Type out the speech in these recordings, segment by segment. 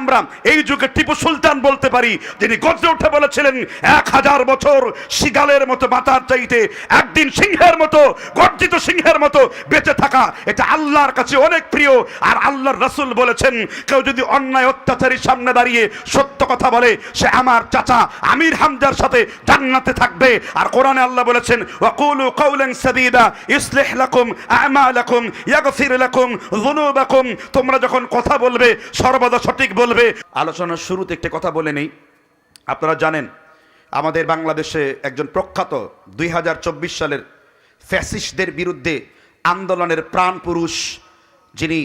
আমরা এই যুগে টিপু সুলতান বলতে পারি, যিনি গর্জে উঠে বলেছিলেন, এক হাজার বছর শিগালের মতো মাতার চাইতে, একদিন সিংহের মতো, গর্জিত সিংহের মতো বেঁচে থাকা। এটা আল্লাহর কাছে অনেক প্রিয়, আর আল্লাহর রাসূল বলেছেন, কেউ যদি অন্যায় অত্যাচারীর সামনে দাঁড়িয়ে সত্য কথা বলে, সে আমার চাচা আমির হামজার সাথে জান্নাতে থাকবে। আর কোরআনে আল্লাহ বলেছেন, ওয়াকুলু কাউলান সাদীদা, ইসলিহ লাকুম আমালাকুম, ইয়াগফির লাকুম যুনুবাকুম। তোমরা যখন কথা বলবে, সর্বদা সঠিক বলবে। আলোচনার শুরুতে একটা কথা বলে নেই। আপনারা জানেন, আমাদের বাংলাদেশে একজন প্রখ্যাত দুই হাজার চব্বিশ সালের ফ্যাসিস্টদের বিরুদ্ধে আন্দোলনের প্রাণ পুরুষ যিনি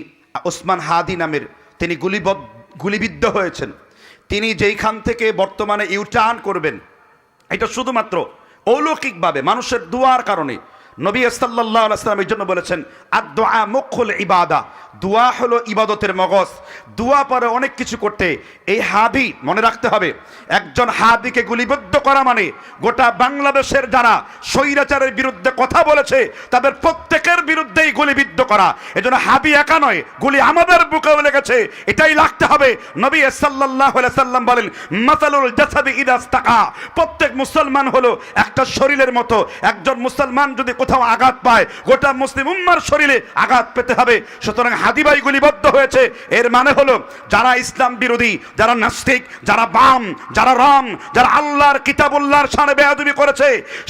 ওসমান হাদি নামের, তিনি গুলিবদ্ধ, গুলিবিদ্ধ হয়েছেন। তিনি যেইখান থেকে বর্তমানে ইউটার্ন করবেন, এটা শুধুমাত্র অলৌকিকভাবে মানুষের দুয়ার কারণে নবী সাল্লাহ আসলাম এই জন্য বলেছেন আর দোয়া মুখল ইবাদা। দোয়া হলো ইবাদতের মগজ। দোয়া পরে অনেক কিছু করতে, এই হাবি মনে রাখতে হবে, একজন হাবিকে গুলিবদ্ধ করা মানে গোটা বাংলাদেশের যারা স্বৈরাচারের বিরুদ্ধে কথা বলেছে, তাদের প্রত্যেকের বিরুদ্ধেই গুলিবিদ্ধ করা। এজন্য হাবি একা নয়, গুলি আমাদের বুকেও লেগেছে, এটাই লাগতে হবে। নবী আলাইহি সাল্লাম বলেন, মাসালুল জাসাদি ইদাস্তাকা প্রত্যেক মুসলমান হলো একটা শরীরের মতো, একজন মুসলমান যদি কোথাও আঘাত পায়, গোটা মুসলিম উম্মার শরীরে আঘাত পেতে হবে। সুতরাং হাদিবাই গুলিবদ্ধ হয়েছে। এর মানে হলো, যারা ইসলাম বিরোধী, যারা নাস্তিক, যারা বাম, যারা রাম, যারা আল্লাহর কিতাবুল্লাহর সামনে বেয়াদবি করেছে,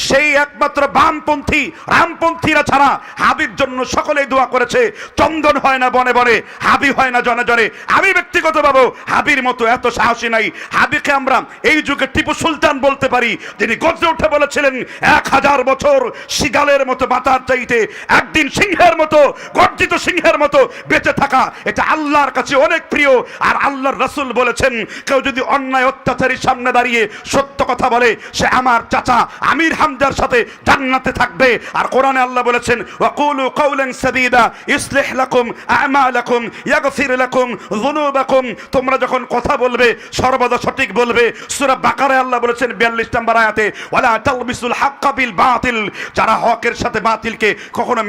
সেই একমাত্র বামপন্থী, রামপন্থীরা ছাড়া হাবির জন্য সকলেই দোয়া করেছে, চন্দন হয় না বনে বনে, হাবি হয় না জনে জনে। আমি ব্যক্তিগত ভাবে হাবির মতো এত সাহসী নাই। হাবিকে আমরা এই যুগে টিপু সুলতান বলতে পারি তিনি গর্জে উঠে বলেছিলেন, এক হাজার বছর শিগালের মতো মাতার চাইতে, একদিন সিংহের মতো, গর্জিত সিংহের মতো বেঁচে থাকা। এটা আল্লাহর কাছে অনেক প্রিয়, আর আল্লাহর রাসূল বলেছেন, কেউ যদি অন্যায় অত্যাচারীর সামনে দাঁড়িয়ে সত্য কথা বলে, সে আমার চাচা আমির হামজার সাথে জান্নাতে থাকবে। আর কোরআনে আল্লাহ বলেছেন, ওয়াকুলু কাউলান সাদীদা, ইসলিহ লাকুম আমালাকুম, ইয়াগফির লাকুম যুনুবাকুম। তোমরা যখন কথা বলবে, সর্বদা সঠিক বলবে। সূরা বাকারায় আল্লাহ বলেছেন 42 নম্বর আয়াতে, ওয়ালা তালবিসুল হাক্কা বিল বাতিল। যারা হকের সাথে বাতিলকে কখনো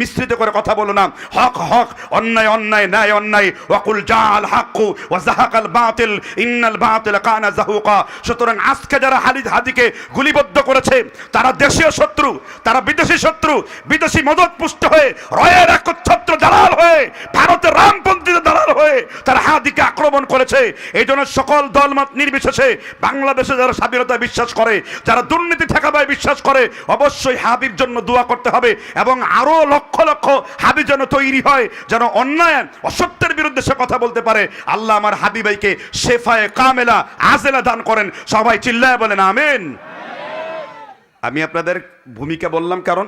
মিশ্রিত করে কথা বলো না। হক হক, অন্যায় অন্যায়, ন্যায়, অন্যায়। ওয়াকুল জাল হাক্কু ওয়া জাহাকাল বাতিল, ইন্নাল বাতিল কানা জাহুকা সুতরাং আজকে যারা হালিদ হাদিকে গুলিবদ্ধ করেছে, তারা দেশীয় শত্রু, তারা বিদেশি শত্রু, বিদেশি মদত পুষ্ট হয়ে রয়ের একচ্ছত্র দালাল হয়ে, ভারতের রামপন্থীদের দালাল হয়ে তারা হাদিকে আক্রমণ করেছে। এই জন্য সকল দলমত নির্বিশেষে বাংলাদেশে যারা স্বাধীনতা বিশ্বাস করে, যারা দুর্নীতি ঠেকাবায় বিশ্বাস করে, অবশ্যই হাবির জন্য দোয়া করতে হবে এবং আরও লক্ষ লক্ষ হাবি যেন তৈরি হয়, যেন অন্যায়, অসত্যের বিরুদ্ধে সে কথা বলতে পারে। আল্লাহ আমার হাবিবাইকে শেফায়ে কামেলা, আজেলা দান করেন। সবাই চিল্লায় বলেন, আমেন। আমি আপনাদের ভূমিকা বললাম কারণ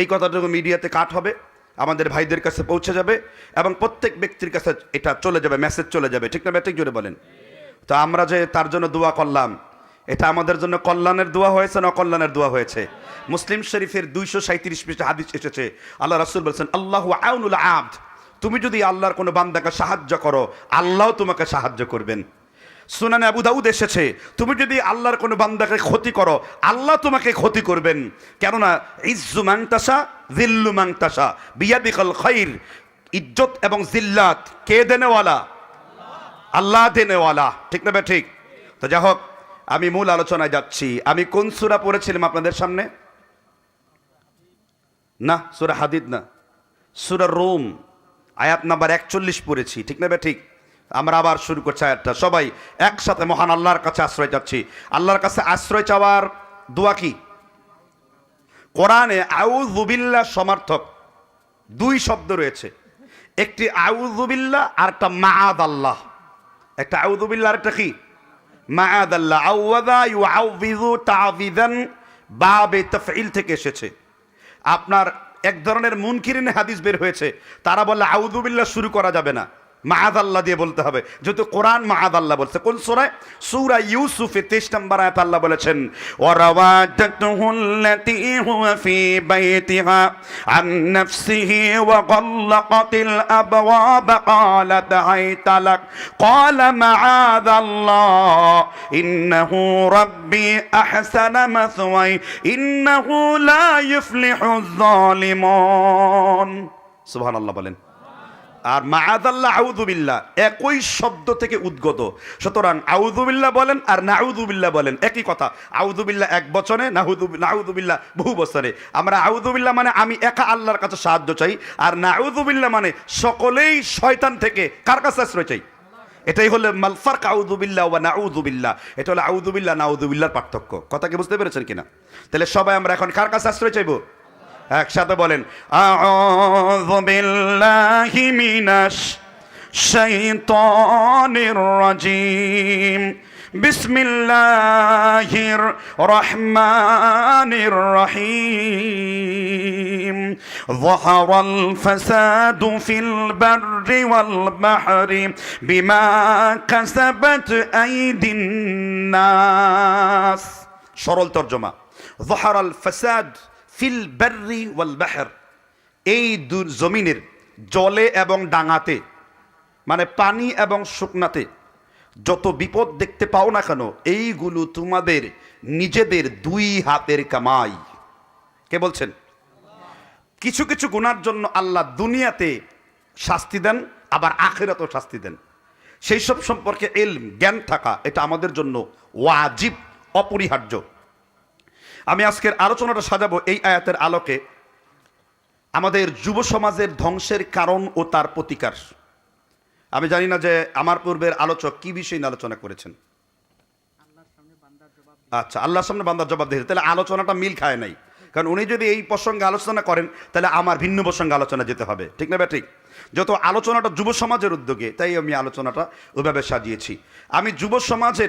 এই কথাটুকু মিডিয়াতে কাট হবে, আমাদের ভাইদের কাছে পৌঁছে যাবে এবং প্রত্যেক ব্যক্তির কাছে এটা চলে যাবে, মেসেজ চলে যাবে। ঠিক না ব্যাটিক জুড়ে বলেন। তো আমরা যে তার জন্য দোয়া করলাম এটা আমাদের জন্য কল্যাণের দোয়া হয়েছে না অকল্যাণের দোয়া হয়েছে? মুসলিম শরীফের দুইশো সাঁত্রিশ পৃষ্ঠা হাদিস এসেছে। আল্লাহ রাসুল বলছেন, আল্লাহ আউনুল আব্দ। তুমি যদি আল্লাহর কোনো বান্দাকে সাহায্য করো, আল্লাহ তোমাকে সাহায্য করবেন। সুনানে আবু দাউদ এসেছে, তুমি যদি আল্লাহর কোনো বান্দাকে ক্ষতি করো, আল্লাহ তোমাকে ক্ষতি করবেন। কেননা, ইজ্জু মাংতাসা জিল্লু মাংতাসা বিয়াদিকল খৈর ইজ্জত এবং জিল্লাত কে দেনেওয়ালা? আল্লাহ দেনেওয়ালা। ঠিক না ঠিক? তো যাই হোক আমি মূল আলোচনায় যাচ্ছি। আমি কোন সুরা পড়েছিলাম আপনাদের সামনে? না, সুরা হাদিদ না। সুরা রোম, আয়াত নাম্বার একচল্লিশ পড়েছি। ঠিক না ঠিক? আমরা আবার শুরু করছি আয়াতটা। সবাই একসাথে মহান আল্লাহর কাছে আশ্রয় চাচ্ছি। আল্লাহর কাছে আশ্রয় চাওয়ার দোয়া কি? কোরআনে আউজুবিল্লাহ সমার্থক দুই শব্দ রয়েছে। একটি আউজুবিল্লাহ আর একটা মাআদ আল্লাহ। একটা আউজুবিল্লাহ আর একটা কি? তাফঈল থেকে এসেছে। আপনার এক ধরনের মুনকিরিন হাদিস বের হয়েছে। তারা বলে আউদুবিল্লা শুরু করা যাবে না। মাহাদ আল্লাহ দিয়ে বলতে হবে। যেহেতু কোরআন মাহাদ আল্লাহ বলছে। কোন সুরায় সূরা ইউসুফে 23 নম্বর আয়াত আল্লাহ বলেছেন সুবহানাল্লাহ বলেন। আর মাআদাল্লাহ, আউযুবিল্লাহ, একই শব্দ থেকে উদ্গত। সুতরাং আউযুবিল্লাহ বলেন আর নাউযুবিল্লাহ বলেন, একই কথা। আউযুবিল্লাহ এক বচনে নাউযু নাউযুবিল্লাহ বহু বছরে। আমরা আউযুবিল্লাহ মানে আমি একা আল্লাহর কাছে সাহায্য চাই, আর নাউযুবিল্লাহ মানে সকলেই শয়তান থেকে কার কাছে আশ্রয় চাই? এটাই হলো মালফারক আউযুবিল্লাহ ওয়া নাউযুবিল্লাহ। এটা হলো আউযুবিল্লাহ, নাউযুবিল্লাহর পার্থক্য। কথা কি বুঝতে পেরেছেন কিনা? তাহলে সবাই আমরা এখন কার কাছে আশ্রয় চাইব? একসাথে বলেন আউযু বিল্লাহি মিনাশ শাইতানির রাজিম বিসমিল্লাহির রহমানির রহিম ظهر الفساد في البر والبحر بما كسبت أيدي الناس সরল তর্জমা ظهر الفساد ফিল বাররি ওয়াল বাহর, এই জমিনের জলে এবং ডাঙাতে মানে পানি এবং শুকনাতে, যত বিপদ দেখতে পাও না কেন, এইগুলো তোমাদের নিজেদের দুই হাতের কামাই। কে বলছেন? কিছু কিছু গুণার জন্য আল্লাহ দুনিয়াতে শাস্তি দেন, আবার আখেরাতেও শাস্তি দেন। সেই সব সম্পর্কে এলম, জ্ঞান থাকা, এটা আমাদের জন্য ওয়াজিব, অপরিহার্য। আমি আজকের আলোচনাটা সাজাবো এই আয়াতের আলোকে। আমাদের যুব সমাজের ধ্বংসের কারণ ও তার প্রতিকার। আমি জানি না যে আমার পূর্বের আলোচক কি বিষয় আলোচনা করেছেন। আচ্ছা আল্লাহর সামনে বান্দার জবাব দিয়েছে তাহলে আলোচনাটা মিল খায় নাই। কারণ উনি যদি এই প্রসঙ্গে আলোচনা করেন, তাহলে আমার ভিন্ন প্রসঙ্গে আলোচনা যেতে হবে। ঠিক না ঠিক যত আলোচনাটা যুব সমাজের উদ্যোগে, তাই আমি আলোচনাটা ওইভাবে সাজিয়েছি। আমি যুব সমাজের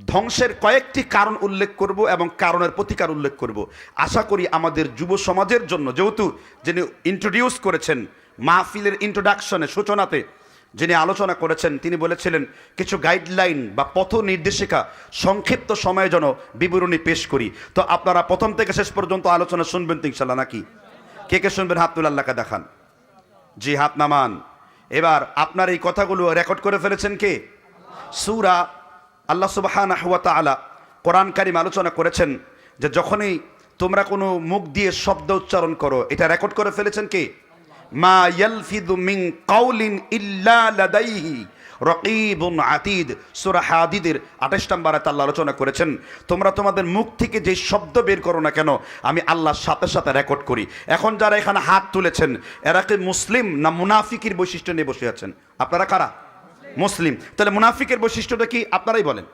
ধ্বংসের কয়েকটি কারণ উল্লেখ করব এবং কারণের প্রতিকার উল্লেখ করব। আশা করি আমাদের যুব সমাজের জন্য, যেহেতু যিনি ইন্ট্রোডিউস করেছেন মাহফিলের ইন্ট্রোডাকশনে সূচনাতে যিনি আলোচনা করেছেন, তিনি বলেছিলেন, কিছু গাইডলাইন বা পথ নির্দেশিকা সংক্ষিপ্ত সময়ে যেন বিবরণী পেশ করি। তো আপনারা প্রথম থেকে শেষ পর্যন্ত আলোচনা শুনবেন তো ইনশাল্লাহ নাকি? কে কে শুনবেন? হাত তুলাল্লাহকে দেখান। জি, হাত নামান। এবার আপনার এই কথাগুলো রেকর্ড করে ফেলেছেন কে? সুরা আল্লাহ সুবাহানা তাআলা কোরআন কারিম আলোচনা করেছেন যে যখনই তোমরা কোনো মুখ দিয়ে শব্দ উচ্চারণ করো, এটা রেকর্ড করে ফেলেছেন কে? মা ইয়ালফিদু মিন কাউলিন ইল্লা লাদাইহি। রকিবুন আতিদ। সূরা হাদিদের 28 নম্বর আয়াত আলোচনা করেছেন, তোমরা তোমাদের মুখ থেকে যে শব্দ বের করো না কেন, আমি আল্লাহর সাথে সাথে রেকর্ড করি। এখন যারা এখানে হাত তুলেছেন, এরা কি মুসলিম না মুনাফিকের বৈশিষ্ট্য নিয়ে বসে আছেন? আপনারা কারা? মুসলিম। তাহলে মুনাফিকের বৈশিষ্ট্যটা কি? আপনারাই বলেন।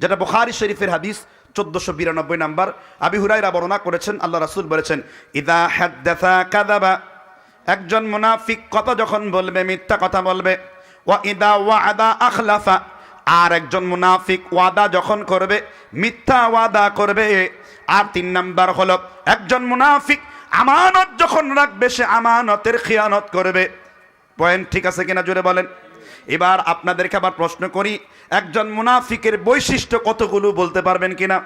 যেটা বুখারি শরীফের হাদিস, চোদ্দশো বিরানব্বই নাম্বার। আবি হুরাইরা বর্ণনা করেছেন, আল্লাহ রাসুল বলেছেন, ইদা হাদ্দাসা কাযাবা। একজন মুনাফিক কথা যখন বলবে, মিথ্যা কথা বলবে, ওয়া ইদা ওয়াদা আখলাফা। আর একজন মুনাফিক ওয়াদা যখন করবে, মিথ্যা ওয়াদা করবে, আর তিন নাম্বার হলো, একজন মুনাফিক আমানত যখন রাখবে, সে আমানতের খিয়ানত করবে। পয়েন্ট ঠিক আছে কিনা জোরে বলেন। এবার আপনাদেরকে আবার প্রশ্ন করি, একজন মুনাফিকের বৈশিষ্ট্য কতগুলো বলতে পারবেন কিনা?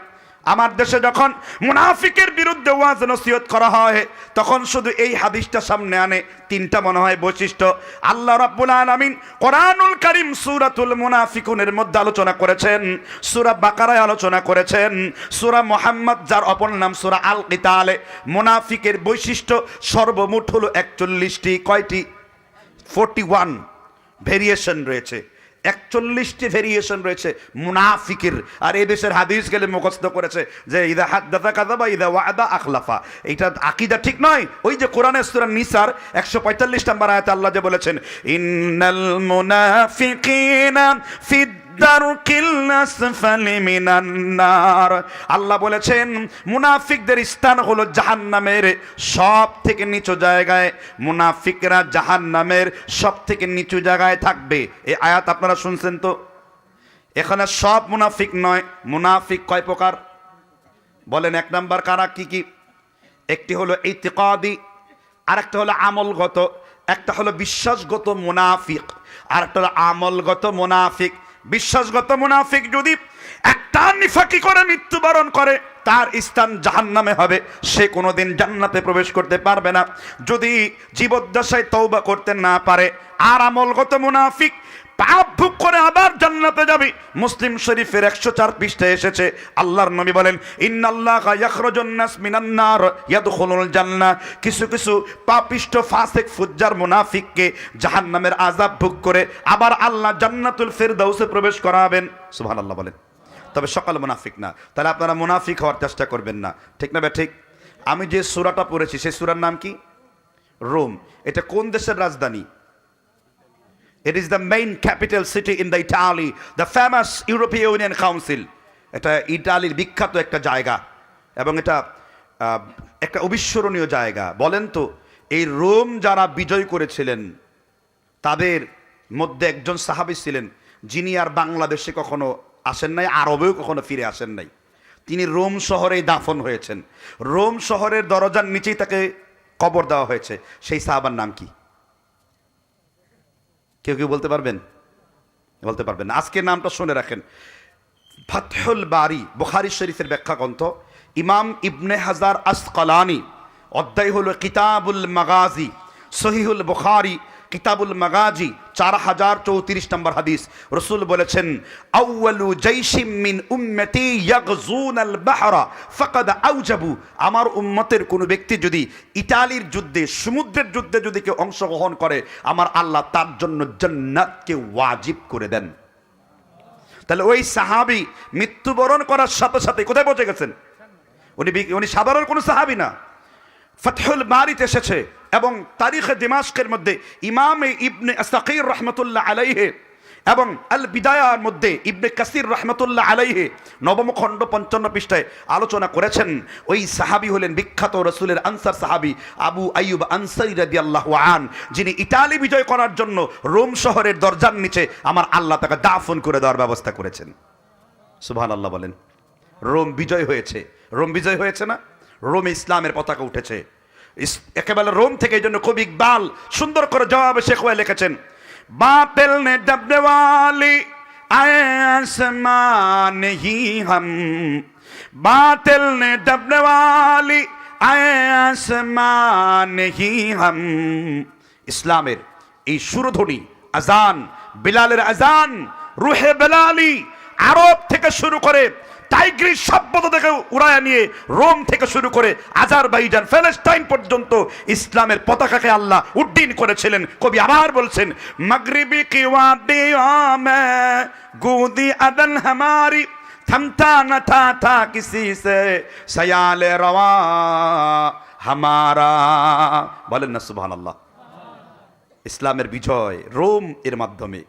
আমার দেশে যখন মুনাফিকের বিরুদ্ধে ওয়াজ নসিহত করা হয়, তখন শুধু এই হাদিসটা সামনে আনে, তিনটা মনে হয় বৈশিষ্ট্য। আল্লাহ রাব্বুল আলামিন কোরআনুল কারীম সূরাতুল মুনাফিকুনের মধ্যে আলোচনা করেছেন, সূরা বাকারায় আলোচনা করেছেন, সূরা মুহাম্মদ, যার অপর নাম সূরা আল কিতালে মুনাফিকের বৈশিষ্ট্য সর্বমোট হলো একচল্লিশটি, কয়টি? Forty one. ভেরিয়েশন রয়েছে। একচল্লিশটি ভেরিয়েশন রয়েছে মুনাফিকের। আর এই দেশের হাদিস গেলে মুখস্থ করেছে যে, ইদা হাত দাদা কাদা বা ইদা ওয়াদা আখলাফা। এইটা আকিদা ঠিক নয়। ওই যে কোরআন সুরা নিসার একশো পঁয়তাল্লিশ নম্বর আয়াত আল্লাহ যে বলেছেন, ইন্নাল মুনাফিকিনা ফিদ আল্লাহ বলেছেন, মুনাফিকদের স্থান হলো জাহান্নামের সব থেকে নিচু জায়গায়। মুনাফিকরা জাহান্নামের সব থেকে নিচু জায়গায় থাকবে। এই আয়াত আপনারা শুনছেন তো? এখানে সব মুনাফিক নয়, মুনাফিক কয় প্রকার? বলেন এক নাম্বার কারা, কি কি? একটি হলো ইতিকাদি, আরেকটা হলো আমলগত, একটা হলো বিশ্বাসগত মুনাফিক আর একটা হলো আমলগত মুনাফিক। বিশ্বাসগত মুনাফিক যদি একটা নিফাকি করে মৃত্যুবরণ করে তার স্থান জাহান্নামে হবে। সে কোনোদিন জান্নাতে প্রবেশ করতে পারবে না। যদি জীবদ্দশায় তৌবা করতে না পারে, আর আমলগত মুনাফিক পাপ ভুক করে আবার জান্নাতে যাবে। মুসলিম শরীফের একশো চার এসেছে, আল্লাহর নবী বলেন কিছু কিছু পাপিষ্ট ফাসিক ফুজ্জার মুনাফিককে জাহান্নামের আযাব ভোগ করে আবার আল্লাহ জান্নাতুল ফিরদাউসে প্রবেশ করাবেন। সুবহানাল্লাহ বলেন। তবে সকাল মুনাফিক না। তাহলে আপনারা মুনাফিক হওয়ার চেষ্টা করবেন না। ঠিক না ঠিক? আমি যে সূরাটা পড়েছি সেই সূরার নাম কি? রোম। এটা কোন দেশের রাজধানী? It is the main capital city in the Italy, the famous European Union Council. এটা ইটালির বিখ্যাত একটা জায়গা এবং এটা একটা অবিস্মরণীয় জায়গা। বলেন তো এই রোম যারা বিজয় করেছিলেন তাদের মধ্যে একজন সাহাবী ছিলেন যিনি আর বাংলাদেশে কখনো আসেন নাই, আরবেও কখনো ফিরে আসেন নাই। তিনি রোম শহরে দাফন হয়েছেন। রোম শহরের দরজার নিচেই তাকে কবর দেওয়া হয়েছে। সেই সাহাবার নাম কি? কেউ কেউ বলতে পারবেন? বলতে পারবেন না। আজকের নামটা শুনে রাখেন। ফাতহুল বারি, বুখারি শরীফের ব্যাখ্যা গ্রন্থ ইমাম ইবনে হাজার আসকালানি, অধ্যায় হল কিতাবুল মাগাজি, সহিহুল বুখারি কিতাবুল মাগাজি, চার হাজার চৌত্রিশ নম্বর হাদিস। রসুল বলেছেন, আউয়ালু জৈশিম মিন উম্মতি আল বাহরা, ফাকাদ আউজাবু। আমার উম্মতের কোনো ব্যক্তি যদি ইতালির যুদ্ধে, সমুদ্রের যুদ্ধে যদি কেউ অংশগ্রহণ করে, আমার আল্লাহ তার জন্য জান্নাতকে ওয়াজিব করে দেন। তাহলে ওই সাহাবি মৃত্যুবরণ করার সাথে সাথে কোথায় পৌঁছে গেছেন? উনি উনি সাধারণ কোনো সাহাবি না। ফতহুল বারিতে এসেছে। এবং তারিখে দিমাস্কের মধ্যে ইমামে ইবনে আস্তাকির রহমতুল্লাহ আলাইহে এবং আল বিদায়ার মধ্যে ইবনে কাসির রহমতুল্লাহ আলাইহে নবম খণ্ড পঞ্চান্ন পৃষ্ঠায় আলোচনা করেছেন। ওই সাহাবি হলেন বিখ্যাত রসুলের আনসার সাহাবি আবু আইয়ুব আনসারি রাদি আল্লাহ আন, যিনি ইটালি বিজয় করার জন্য রোম শহরের দরজার নিচে আমার আল্লাহ তাকে দাফন করে দেওয়ার ব্যবস্থা করেছেন। সুবহান আল্লাহ বলেন, রোম বিজয় হয়েছে। রোম বিজয় হয়েছে না? রোম ইসলামের পতাকা উঠেছে। একেবারে রোম থেকে এই জন্য কবি ইকবাল। সুন্দর করে জবাবে শেখ ওয়া লিখেছেন, বাতেল নে ডবনে ওয়ালি আসমান হি হাম। বাতেল নে ডবনে ওয়ালি আসমান হি হাম। ইসলামের এই সুরধ্বনি, আজান, বিলালের আজান, রুহে বেলালি, আরব থেকে শুরু করে টাইগ্রিস সভ্যতা থেকে উড়ায় নিয়ে রোম থেকে শুরু করে আজারবাইজান ফেলেস্টাইন পর্যন্ত ইসলামের পতাকাকে আল্লাহ উড্ডিন করেছিলেন। কবি আবার বলছেন গুদি আদন হামারি না কিসি সে রওয়া হামারা। বলেন না ইসলামের বিজয় রোম এর মাধ্যমে।